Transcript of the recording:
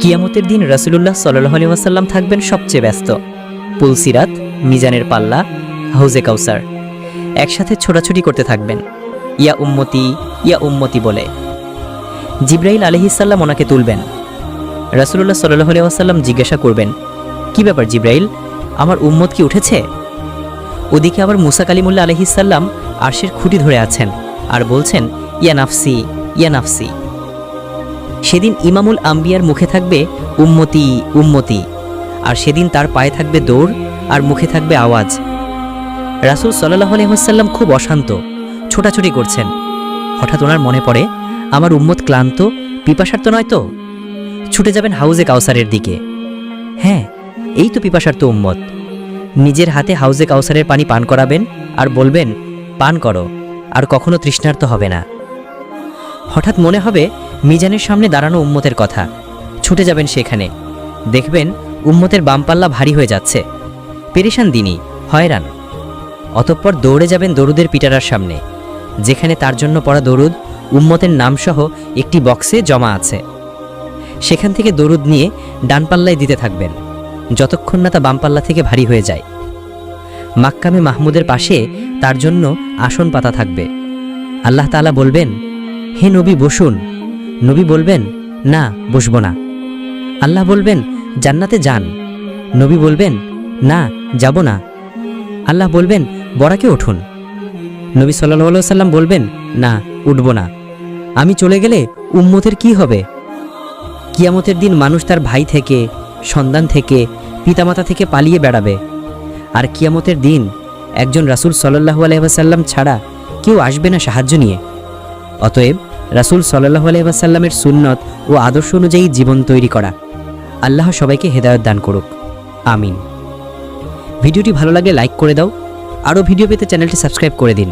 কিয়ামতের দিন রাসুলুল্লাহ সাল্লাহ আলি ওয়াসাল্লাম থাকবেন সবচেয়ে ব্যস্ত। পুলসিরাত, মিজানের পাল্লা, হাউজে কাউসার। একসাথে ছোটাছুটি করতে থাকবেন। ইয়া উম্মতি ইয়া উম্মতি বলে। জিব্রাইল আলহিসাল্লাম ওনাকে তুলবেন। রাসুলুল্লাহ সাল্লাহ আলি ওয়াসাল্লাম জিজ্ঞাসা করবেন, কি ব্যাপার জিব্রাইল, আমার উম্মত কি উঠেছে? ওদিকে আবার মুসা কালিমুল্লা আলহিসাল্লাম আরশের খুঁটি ধরে আছেন আর বলছেন, ইয়া নাফসি ইয়া নাফসি। সেদিন ইমামুল আম্বিয়ার মুখে থাকবে উম্মতি উম্মতি। আর সেদিন তার পায়ে থাকবে দৌড় আর মুখে থাকবে আওয়াজ। রাসুল সাল্লাহ আলহিহাসাল্লাম খুব অশান্ত, ছোটাছুটি করছেন। হঠাৎ ওনার মনে পড়ে, আমার উম্মত ক্লান্ত পিপাসার্ত নয় তো? ছুটে যাবেন হাউজে কাউসারের দিকে। হ্যাঁ এই তো পিপাসার্ত উম্মত। নিজের হাতে হাউজে কাউসারের পানি পান করাবেন আর বলবেন, পান করো, আর কখনো তৃষ্ণার্ত হবে না হঠাৎ মনে হবে মিজানের সামনে দাঁড়ানো উম্মতের কথা। ছুটে যাবেন সেখানে। দেখবেন উম্মতের বামপাল্লা ভারী হয়ে যাচ্ছে। পেরেশান দিনই, হয়রান। অতঃপর দৌড়ে যাবেন দরুদের পিটারার সামনে। যেখানে তার জন্য পড়া দরুদ, উম্মতের নামসহ একটি বক্সে জমা আছে। সেখান থেকে দরুদ নিয়ে ডানপাল্লায় দিতে থাকবেন, যতক্ষণ না তা বামপাল্লা থেকে ভারী হয়ে যায়। মাক্কামে মাহমুদের পাশে তার জন্য আসন পাতা থাকবে। আল্লাহ তাআলা বলবেন, হে নবী, বসুন। নবী বলবেন, না, বসবো না। আল্লাহ বলবেন, জান্নাতে যান। নবী বলবেন, না, যাব না। আল্লাহ বলবেন, বরাকে উঠুন। নবী সাল্লাহ সাল্লাম বলবেন, না, উঠব না। আমি চলে গেলে উম্মতের কি হবে? কিয়ামতের দিন মানুষ তার ভাই থেকে, সন্তান থেকে, পিতামাতা থেকে পালিয়ে বেড়াবে। আর কিয়ামতের দিন একজন রাসূল সাল্লাহু আলহাম ছাড়া কেউ আসবে না সাহায্য নিয়ে। অতএব রাসূল সাল্লাহ আলহিবাসাল্লামের সুন্নত ও আদর্শ অনুযায়ী জীবন তৈরি করা। আল্লাহ সবাইকে হেদায়ত দান করুক। আমিন। ভিডিওটি ভালো লাগলে লাইক করে দাও। আরও ভিডিও পেতে চ্যানেলটি সাবস্ক্রাইব করে দিন।